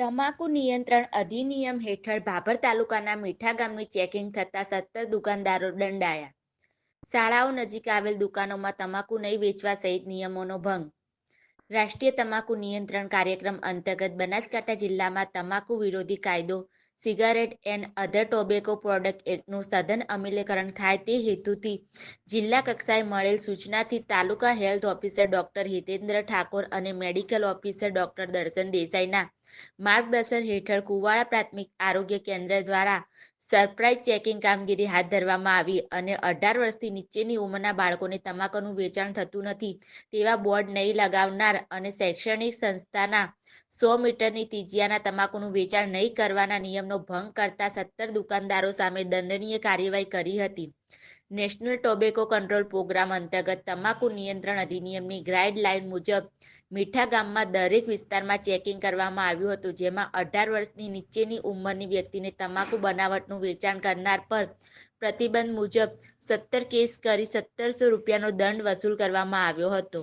તમાકુ નિયંત્રણ અધિનિયમ હેઠળ ભાભર તાલુકાના મીઠા ગામની ચેકિંગ થતા સત્તર દુકાનદારો દંડાયા. શાળાઓ નજીક આવેલ દુકાનોમાં તમાકુ નહીં વેચવા સહિત નિયમોનો ભંગ. રાષ્ટ્રીય તમાકુ નિયંત્રણ કાર્યક્રમ અંતર્ગત બનાસકાંઠા જિલ્લામાં તમાકુ વિરોધી કાયદો cigarette and other tobacco product એક્ટનું સઘન અમલીકરણ થાય તે હેતુથી જિલ્લા કક્ષાએ મળેલ સૂચનાથી તાલુકા health officer doctor Hitendra Thakor અને મેડિકલ ઓફિસર ડોક્ટર દર્શન દેસાઈના માર્ગદર્શન હેઠળ કુવાડા પ્રાથમિક આરોગ્ય કેન્દ્ર દ્વારા સરપ્રાઇઝ ચેકિંગ કામગીરી હાથ ધરવામાં આવી અને અઢાર વર્ષથી નીચેની ઉંમરના બાળકોને તમાકુનું વેચાણ થતું નથી તેવા બોર્ડ નહીં લગાવનાર અને શૈક્ષણિક સંસ્થાના સો મીટરની ત્રિજ્યાના તમાકુનું વેચાણ નહીં કરવાના નિયમનો ભંગ કરતા સત્તર દુકાનદારો સામે દંડનીય કાર્યવાહી કરી હતી. નેશનલ ટોબેકો કંટ્રોલ પ્રોગ્રામ અંતર્ગત તમાકુ નિયંત્રણ અધિનિયમની ગાઈડલાઇન મુજબ મીઠા ગામમાં દરેક વિસ્તારમાં ચેકિંગ કરવામાં આવ્યું હતું, જેમાં અઢાર વર્ષની નીચેની ઉંમરની વ્યક્તિને તમાકુ બનાવટનું વેચાણ કરનાર પર પ્રતિબંધ મુજબ સત્તર કેસ કરી સત્તરસો રૂપિયાનો દંડ વસૂલ કરવામાં આવ્યો હતો.